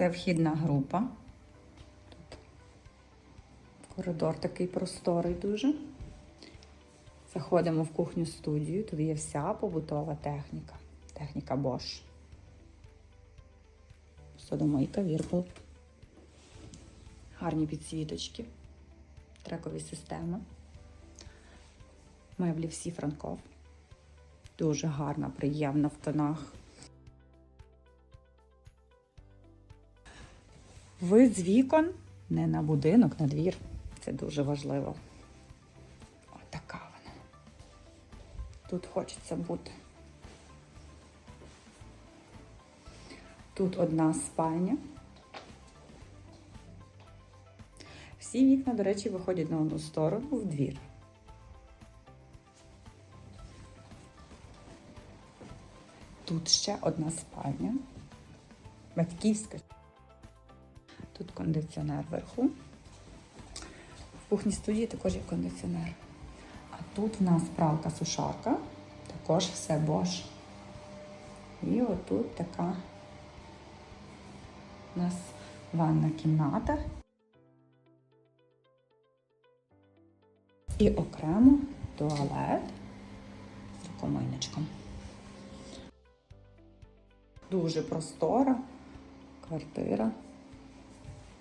Це вхідна група. Тут коридор такий просторий дуже. Заходимо в кухню студію. Тут є вся побутова техніка. Техніка Bosch. Посудомийка, Whirlpool. Гарні підсвіточки. Трекові системи. Меблі всі франков. Дуже гарна, приємна в тонах. Вид з вікон не на будинок, на двір. Це дуже важливо. Отака вона. Тут хочеться бути. Тут одна спальня. Всі вікна, до речі, виходять на одну сторону в двір. Тут ще одна спальня. Батьківська. Тут кондиціонер вверху. В кухні студії також є кондиціонер. А тут в нас пралка сушарка, також все Bosch. І отут така у нас ванна кімната. І окремо туалет з рукомийничком. Дуже простора квартира.